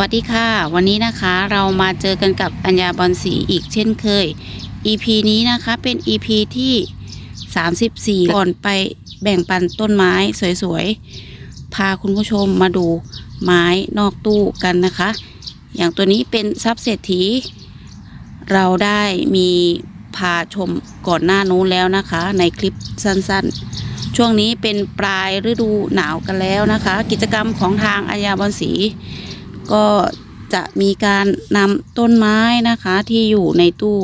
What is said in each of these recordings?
วัสดีค่ะ วันนี้นะคะเรามาเจอกันกับอัญญาบอลสีอีกเช่นเคย EP นี้นะคะเป็น EP ที่ 34 ก่อนไปแบ่งปันต้นไม้สวยๆ พาคุณผู้ชมมาดูไม้นอกตู้กันนะคะ อย่างตัวนี้เป็นซับเศรษฐี เราได้มีพาชมก่อนหน้านู้นแล้วนะคะ ในคลิปสั้นๆ ช่วงนี้เป็นปลายฤดูหนาวกันแล้วนะคะ กิจกรรมของทางอัญญาบอลสี ก็จะมีการนำต้นไม้นะคะที่อยู่ในตู้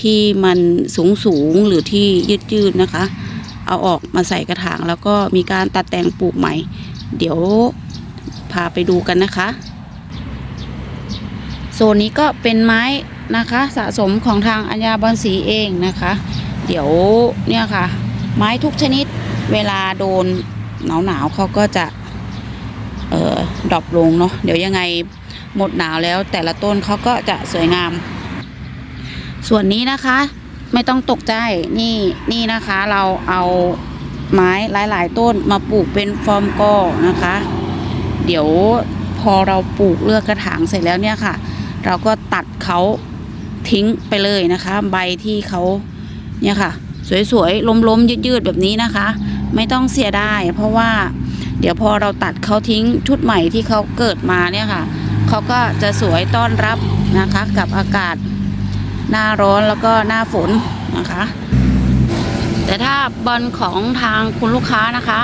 ที่มันสูงสูงๆหรือที่ยืดยืดนะคะ เอาออกมาใส่กระถาง แล้วก็มีการตัดแต่งปลูกใหม่ เดี๋ยวพาไปดูกันนะคะ โซนนี้ก็เป็นไม้นะคะสะสมของทางอัญญาบอนสีเองนะคะ เดี๋ยวเนี่ยค่ะ ไม้ทุกชนิดเวลาโดนหนาวๆเขาก็จะ ดรอปลงเนาะเดี๋ยวยังไงหมดหนาวแล้ว แต่ละต้นเขาก็จะสวยงาม ส่วนนี้นะคะ ไม่ต้องตกใจนี่นี่นะคะ เราเอาไม้หลาย ๆ ต้นมาปลูกเป็นฟอร์มกอนะคะ เดี๋ยวพอเราปลูกเลือกกระถางเสร็จแล้วเนี่ยค่ะ เราก็ตัดเขาทิ้งไปเลยนะคะ ใบที่เขาเนี่ยค่ะ สวยๆล้มๆยืดๆแบบนี้นะคะ ไม่ต้องเสียดายเพราะว่า เดี๋ยวพอเราตัดเขาทิ้งชุดใหม่ที่เขาเกิดมาเนี่ยค่ะเขาก็จะสวยต้อนรับนะคะกับอากาศหน้าร้อนแล้วก็หน้าฝนนะคะ แต่ถ้าบอลของทางคุณลูกค้านะคะ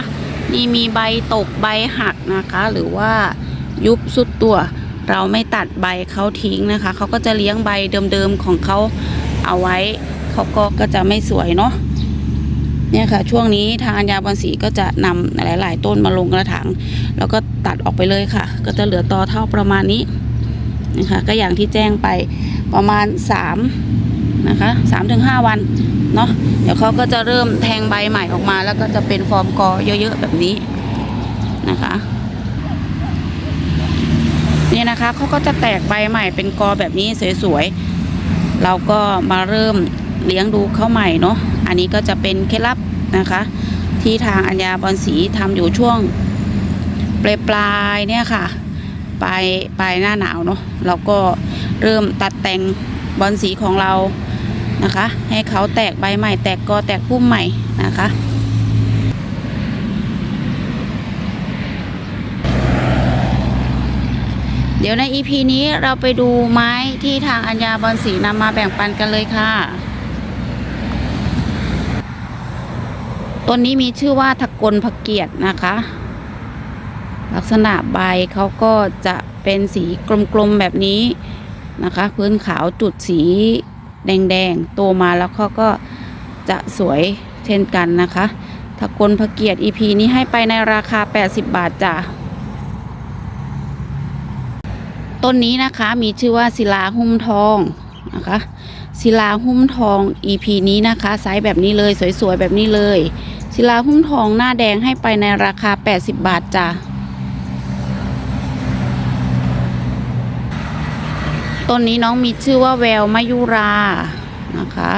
นี่มีใบตกใบหักนะคะ หรือว่ายุบสุดตัว เราไม่ตัดใบเขาทิ้งนะคะเขาก็จะเลี้ยงใบเดิมๆของเขาเอาไว้เขาก็ก็จะไม่สวยเนาะ เนี่ยค่ะ ช่วงนี้ทางอัญญาบอนสีก็จะนำหลาย ๆ ต้นมาลงกระถางแล้วก็ตัดออกไปเลยค่ะ ก็จะเหลือตอเท่าประมาณนี้นะคะก็อย่างที่แจ้งไปประมาณ3นะคะ3-5ถึงวันเนาะเดี๋ยวเขาก็จะเริ่มแทงใบใหม่ออกมา แล้วก็จะเป็นฟอร์มกอเยอะๆแบบนี้นะคะนี่นะคะเขาก็จะแตกใบใหม่เป็นกอแบบนี้สวยๆ เราก็มาเริ่มเลี้ยงดูเขาใหม่เนาะ อันนี้ก็จะเป็นเคล็ดลับนะคะ ที่ทางอัญญาบอลสีทำอยู่ช่วงปลายปลายๆเนี่ยค่ะ ปลายปลายหน้าหนาวเนาะเราก็เริ่มตัดแต่งบอลสีของเรานะคะ ให้เขาแตกใบใหม่ แตกกอแตกพุ่มใหม่นะคะเดี๋ยวใน EP นี้เราไปดูไม้ที่ทางอัญญาบอลสีนำมาแบ่งปันกันเลยค่ะ ต้นนี้มีชื่อว่าทะกลพเกียรตินะคะ ลักษณะใบเขาก็จะเป็นสีกลมๆแบบนี้นะคะ พื้นขาวจุดสีแดงๆโตมาแล้วเขาก็จะสวยเช่นกันนะคะทะกลพเกียรติ EP นี้ให้ไปในราคา 80 บาทจ้ะต้นนี้นะคะมีชื่อว่าศิลาหุ้มทอง นะคะศิลาหุ้มทอง EP นี้นะคะไซส์แบบนี้เลยสวยๆแบบนี้เลยศิลาหุ้มทองหน้าแดงให้ไปในราคา 80 บาทจ้ะต้นนี้น้องมีชื่อว่าแววมายุรานะคะ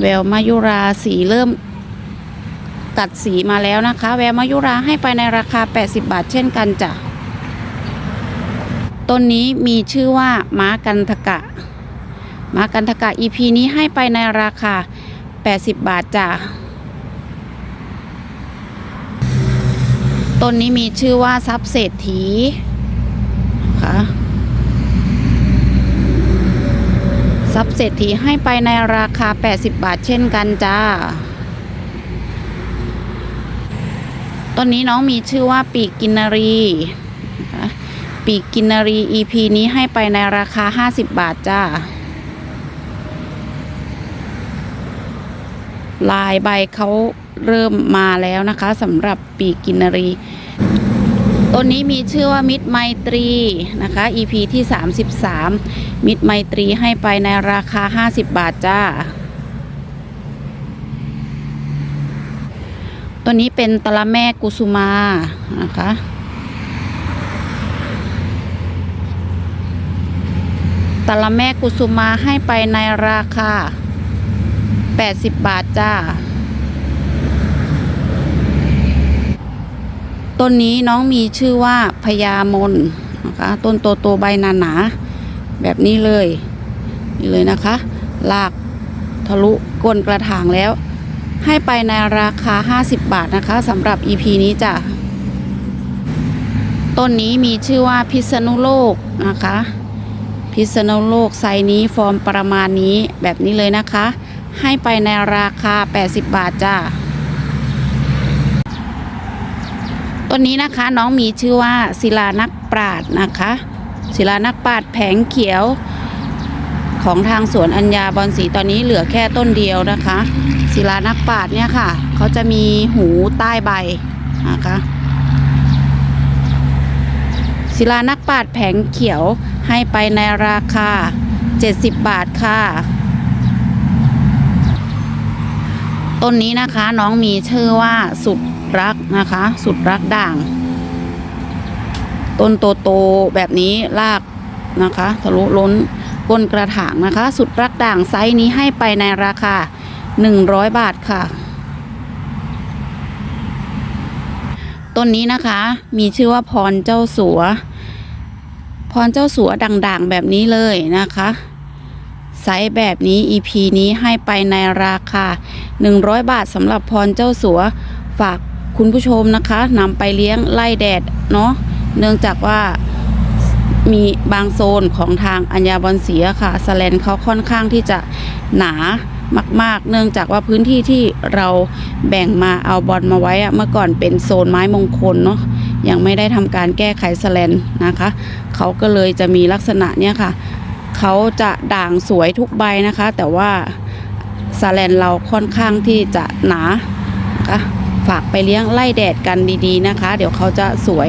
แววมายุราสีเริ่มกัดสีมาแล้วนะคะ แววมายุราให้ไปในราคา 80 บาทเช่นกันจ้ะต้นนี้มีชื่อว่าม้ากันทกะ มากันทกะ EP นี้ให้ไปในราคา 80 บาทจ้ะต้นนี้มีชื่อว่าทรัพย์เศรษฐีนะคะทรัพย์เศรษฐีให้ไปในราคา 80 บาทเช่นกันจ้าต้นนี้น้องมีชื่อว่าปีกกินนารีปีกกินนารี EP นี้ให้ไปในราคา 50 บาทจ้า ลายใบเขาเริ่มมาแล้วนะคะสำหรับปีกินนรี ต้นนี้มีชื่อว่ามิตรไมตรีนะคะ EP ที่ 33 มิตรไมตรีให้ไปในราคา 50 บาทจ้าตัวนี้เป็นตะละแม่กุสุมานะคะตะละแม่กุสุมาให้ไปในราคา 80 บาทจ้า ต้นนี้น้องมีชื่อว่าพญามนนะคะต้นโตโตใบหนาหนาแบบนี้เลยนี่เลยนะคะลากทะลุก้นกระถางแล้ว ให้ไปในราคา 50 บาทนะคะสำหรับ EP นี้จ้ะต้นนี้มีชื่อว่าพิษณุโลกนะคะ พิษณุโลกไซนี้ฟอร์มประมาณนี้แบบนี้เลยนะคะ ให้ไปในราคา 80 บาทจ้าต้นนี้นะคะน้องมีชื่อว่าศิลานักปราดนะคะ ศิลานักปราดแผงเขียวของทางสวนอัญญาบอนสีตอนนี้เหลือแค่ต้นเดียวนะคะ ศิลานักปราดเนี่ยค่ะเขาจะมีหูใต้ใบนะคะศิลานักปราดแผงเขียวให้ไปในราคา 70 บาทค่ะ ต้นนี้นะคะน้องมีชื่อว่าสุดรักนะคะ สุดรักด่าง ต้นโตๆแบบนี้ลากนะคะทะลุล้นก้นกระถางนะคะ สุดรักด่างไซส์นี้ให้ไปในราคา 100 บาทค่ะ ต้นนี้นะคะมีชื่อว่าพรเจ้าสัว พรเจ้าสัวด่างๆแบบนี้เลยนะคะ ไซส์แบบนี้ EP นี้ให้ไปในราคา 100 บาทสำหรับพรเจ้าสัว ฝากคุณผู้ชมนะคะนำไปเลี้ยงไล่แดดเนาะเนื่องจากว่ามีบางโซนของทางอัญญาบอนเสียค่ะสแลนเขาค่อนข้างที่จะหนามาก ๆ เนื่องจากว่าพื้นที่ที่เราแบ่งมาเอาบอลมาไว้เมื่อก่อนเป็นโซนไม้มงคลเนาะยังไม่ได้ทำการแก้ไขสแลนนะคะ เขาก็เลยจะมีลักษณะเนี้ยค่ะ เขาจะด่างสวยทุกใบนะคะ แต่ว่าสแลนเราค่อนข้างที่จะหนาะะฝากไปเลี้ยงไล่แดดกันดีๆนะคะ เดี๋ยวเขาจะสวย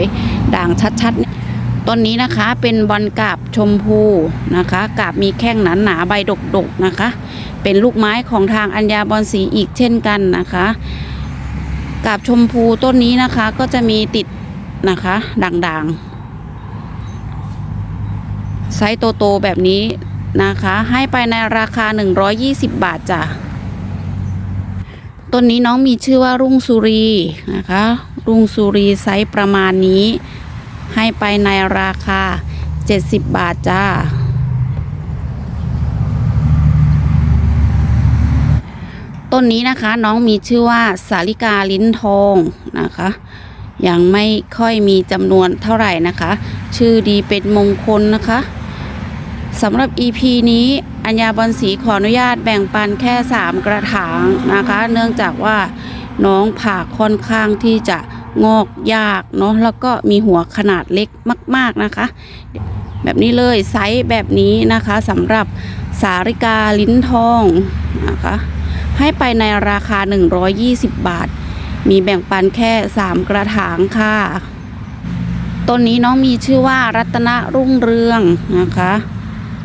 ด่างชัดๆต้นนี้นะคะเป็นบอลกาบชมพูนะคะกาบมีแข้งหนาๆใบดกๆนะคะ เป็นลูกไม้ของทางอัญญาบอลสีอีกเช่นกันนะคะกาบชมพูต้นนี้นะคะก็จะมีติดนะคะด่างๆ ซส์โตๆแบบนี้นะคะ ให้ไปในราคา 120 บาทจ้ะต้นนี้น้องมีชื่อว่ารุ่งสุรีนะคะ รุ่งสุรีไซส์ประมาณนี้ ให้ไปในราคา 70 บาทจ้าต้นนี้นะคะน้องมีชื่อว่าสาลิกาลิ้นทองนะคะ ยังไม่ค่อยมีจำนวนเท่าไหร่นะคะ ชื่อดีเป็นมงคลนะคะ สำหรับ EP นี้อัญญาบอลสีขออนุญาตแบ่งปันแค่ 3 กระถางนะคะ เนื่องจากว่าน้องผ่าค่อนข้างที่จะงอกยากเนาะแล้วก็มีหัวขนาดเล็กมาก ๆนะคะ แบบนี้เลยไซส์แบบนี้นะคะสำหรับสาริกาลิ้นทองนะคะให้ไปในราคา 120 บาท มีแบ่งปันแค่ 3 กระถางค่ะต้นนี้น้องมีชื่อว่ารัตนรุ่งเรืองนะคะ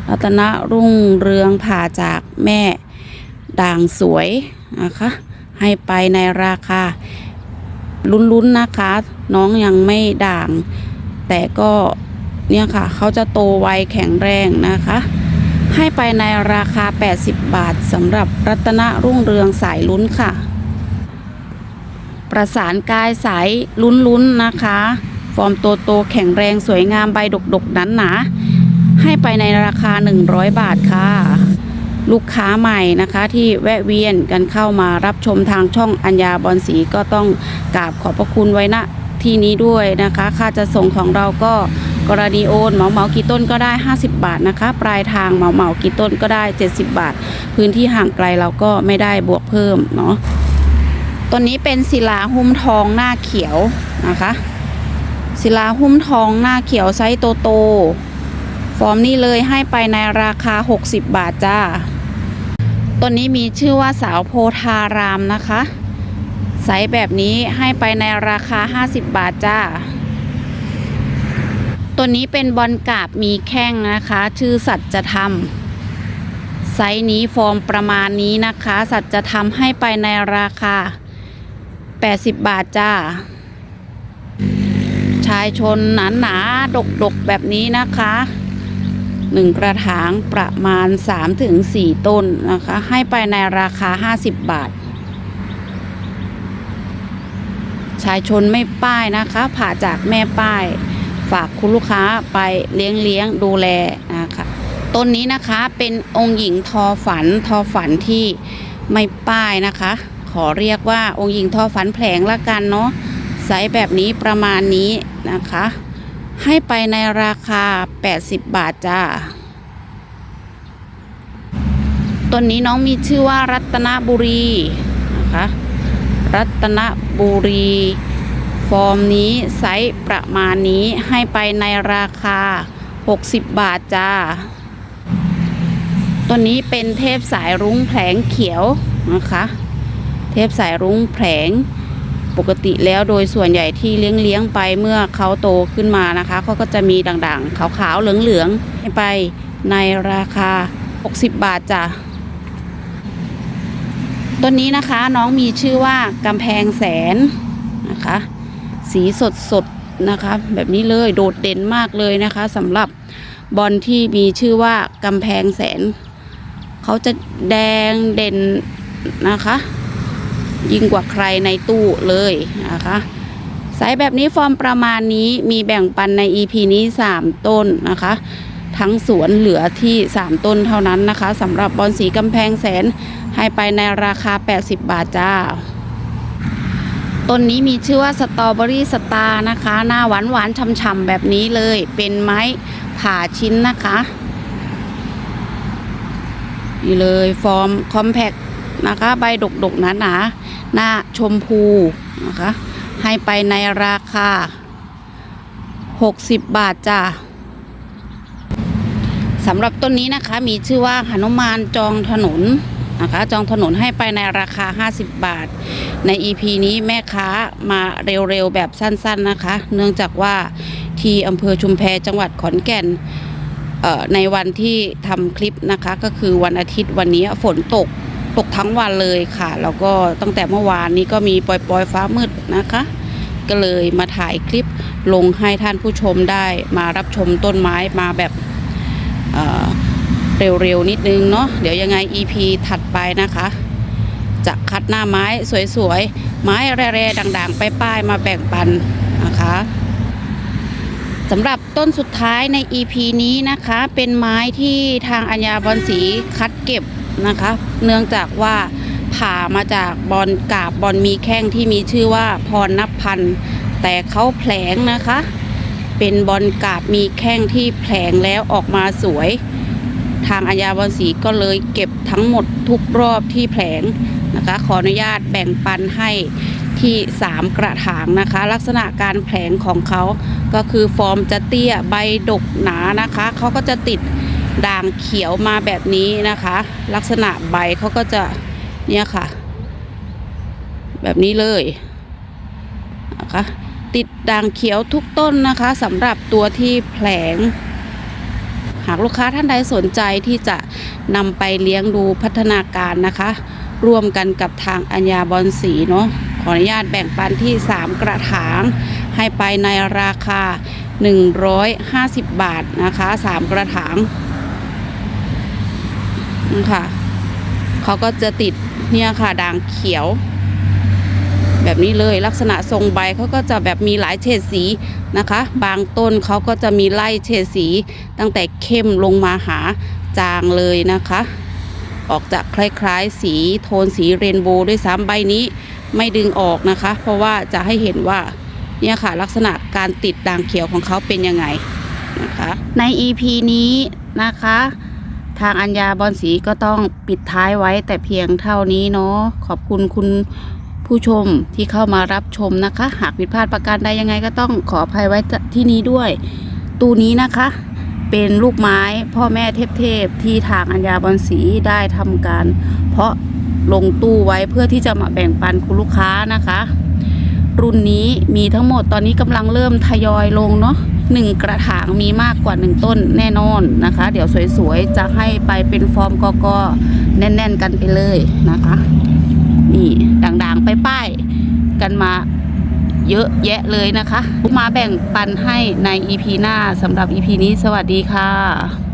รัตนรุ่งเรืองผ่าจากแม่ด่างสวยนะคะให้ไปในราคาลุ้นๆนะคะ น้องยังไม่ด่าง แต่ก็เนี่ยค่ะ เขาจะโตไวแข็งแรงนะคะ ให้ไปในราคา 80 บาทสำหรับรัตนรุ่งเรืองสายลุ้นค่ะ ประสานกายสายลุ้นๆนะคะ ฟอร์มโตโตแข็งแรงสวยงามใบดกๆนั้นหนาๆ ให้ไปในราคา 100 บาทค่ะ ลูกค้าใหม่นะคะที่แวะเวียนกันเข้ามารับชมทางช่องอัญญาบอลสีก็ต้องกราบขอบพระคุณไว้ณที่นี้ด้วยนะคะ ค่าจะส่งของเราก็กรณีโอนเหมาเหมากี่ต้นก็ได้ 50 บาทนะคะ ปลายทางเหมาเหมากี่ต้นก็ได้ 70 บาท พื้นที่ห่างไกลเราก็ไม่ได้บวกเพิ่มเนาะต้นนี้เป็นศิลาหุ้มทองหน้าเขียวนะคะ ศิลาหุ้มทองหน้าเขียวไซส์โตโต ฟอร์มนี้เลยให้ไปในราคา 60 บาทจ้าต้นนี้มีชื่อว่าสาวโพธารามนะคะไซส์แบบนี้ให้ไปในราคา 50 บาทจ้า ตัวนี้เป็นบอลกาบมีแข้งนะคะ ชื่อสัตว์จธรรมไซส์นี้ฟอร์มประมาณนี้นะคะ สัตว์จธรรมให้ไปในราคา 80 บาทจ้า ชายชนหนาหนาๆดกๆแบบนี้นะคะ หนึ่งกระถางประมาณ 3-4 ต้นนะคะ ให้ไปในราคา 50 บาท ชายชนไม่ป้ายนะคะ ผ่าจากแม่ป้าย ฝากคุณลูกค้าไปเลี้ยงเลี้ยงดูแลนะคะ ต้นนี้นะคะเป็นองค์หญิงทอฝันทอฝันที่ไม่ป้ายนะคะ ขอเรียกว่าองค์หญิงทอฝันแผลงละกันเนาะไซส์แบบนี้ประมาณนี้นะคะ ให้ไปในราคา 80 บาทจ้าต้นนี้น้องมีชื่อว่ารัตนบุรีนะคะรัตนบุรี ฟอร์มนี้ไซส์ประมาณนี้ให้ไปในราคา 60 บาทจ้าต้นนี้เป็นเทพสายรุ้งแผลงเขียวนะคะ เทพสายรุ้งแผลง ปกติแล้วโดยส่วนใหญ่ที่เลี้ยงเลี้ยงไปเมื่อเขาโตขึ้นมานะคะเขาก็จะมีด่างๆ ขาวๆ เหลืองๆ ไปในราคา 60 บาทจ้ะต้นนี้นะคะน้องมีชื่อว่ากำแพงแสนนะคะ สีสดสดๆนะคะ แบบนี้เลยโดดเด่นมากเลยนะคะสำหรับบอลที่มีชื่อว่ากำแพงแสน เขาจะแดงเด่นนะคะ ยิ่งกว่าใครในตู้เลยนะคะไซส์แบบนี้ฟอร์มประมาณนี้มีแบ่งปันใน EP นี้ 3 ต้นนะคะ ทั้งสวนเหลือที่ 3 ต้นเท่านั้นนะคะสำหรับบอลสีกำแพงแสนให้ไปในราคา 80 บาทจ้าต้นนี้มีชื่อว่าสตรอเบอรี่สตาร์นะคะ หน้าหวานหวานฉ่ำๆแบบนี้เลย เป็นไม้ผ่าชิ้นนะคะ นี่เลยฟอร์มคอมแพค นะคะ ใบดกๆหนาๆหน้าชมพูนะคะ ให้ไปในราคา 60 บาทจ้าสำหรับต้นนี้นะคะมีชื่อว่าหนุมานจองถนนนะคะจองถนนให้ไปในราคา 50 บาท ใน EP นี้แม่ค้ามาเร็วๆ แบบสั้นๆนะคะ เนื่องจากว่าที่อำเภอชุมแพจังหวัดขอนแก่นในวันที่ทำคลิปนะคะ ก็คือวันอาทิตย์วันนี้ฝนตก ตกทั้งวันเลยค่ะ แล้วก็ตั้งแต่เมื่อวานนี้ก็มีปล่อยๆฟ้ามืดนะคะ ก็เลยมาถ่ายคลิปลงให้ท่านผู้ชมได้มารับชมต้นไม้มาแบบเเร็วๆนิดนึงเนาะเดี๋ยวยังไง EP ถัดไปนะคะ จะคัดหน้าไม้สวยๆ ไม้แร่ๆด่างๆปป้ายๆ มาแบ่งปันนะคะสำหรับต้นสุดท้ายใน EP นี้นะคะ เป็นไม้ที่ทางอัญญาบอลสีคัดเก็บ นะคะ เนื่องจากว่าผ่ามาจากบอลกาบบอลมีแข้งที่มีชื่อว่าพรนับพัน แต่เขาแผลงนะคะ เป็นบอลกาบมีแข้งที่แผลงแล้วออกมาสวย ทางอัญญาบอลสีก็เลยเก็บทั้งหมดทุกรอบที่แผลงนะคะ ขออนุญาตแบ่งปันให้ที่ 3 กระถางนะคะ ลักษณะการแผลงของเขาก็คือฟอร์มจะเตี้ยใบดกหนานะคะเขาก็จะติด ด่างเขียวมาแบบนี้นะคะ ลักษณะใบเขาก็จะเนี่ยค่ะ แบบนี้เลยนะคะติดด่างเขียวทุกต้นนะคะสำหรับตัวที่แผลง หากลูกค้าท่านใดสนใจที่จะนำไปเลี้ยงดูพัฒนาการนะคะ ร่วมกันกับทางอัญญาบอลสีเนาะขออนุญาตแบ่งปันที่ 3 กระถาง ให้ไปในราคา 150 บาทนะคะ 3 กระถาง นี่ค่ะเขาก็จะติดเนี่ยค่ะด่างเขียว แบบนี้เลยลักษณะทรงใบเขาก็จะแบบมีหลายเฉดสีนะคะ บางต้นเขาก็จะมีไล่เฉดสี ตั้งแต่เข้มลงมาหาจางเลยนะคะ ออกจากคล้ายๆ สีโทนสีเรนโบว์ด้วยซ้ำใบนี้ไม่ดึงออกนะคะ เพราะว่าจะให้เห็นว่าเนี่ยค่ะลักษณะการติดด่างเขียวของเขาเป็นยังไงนะคะใน EP นี้นะคะ ทางอัญญาบอนสีก็ต้องปิดท้ายไว้แต่เพียงเท่านี้เนาะขอบคุณคุณผู้ชมที่เข้ามารับชมนะคะ หากผิดพลาดประการใดยังไงก็ต้องขออภัยไว้ที่นี้ด้วย ตู้นี้นะคะ เป็นลูกไม้พ่อแม่เทพๆที่ทางอัญญาบอนสีได้ทำการ เพราะลงตู้ไว้เพื่อที่จะมาแบ่งปันคุณลูกค้านะคะ รุ่นนี้มีทั้งหมดตอนนี้กำลังเริ่มทยอยลงเนาะ หนึ่งกระถางมีมากกว่าหนึ่งต้นแน่นอนนะคะ เดี๋ยวสวยๆ จะให้ไปเป็นฟอร์มกอกอแน่นๆกันไปเลยนะคะ นี่ด่างๆไปป้ายกันมาเยอะแยะเลยนะคะ มาแบ่งปันให้ใน EP หน้าสำหรับ EP นี้สวัสดีค่ะ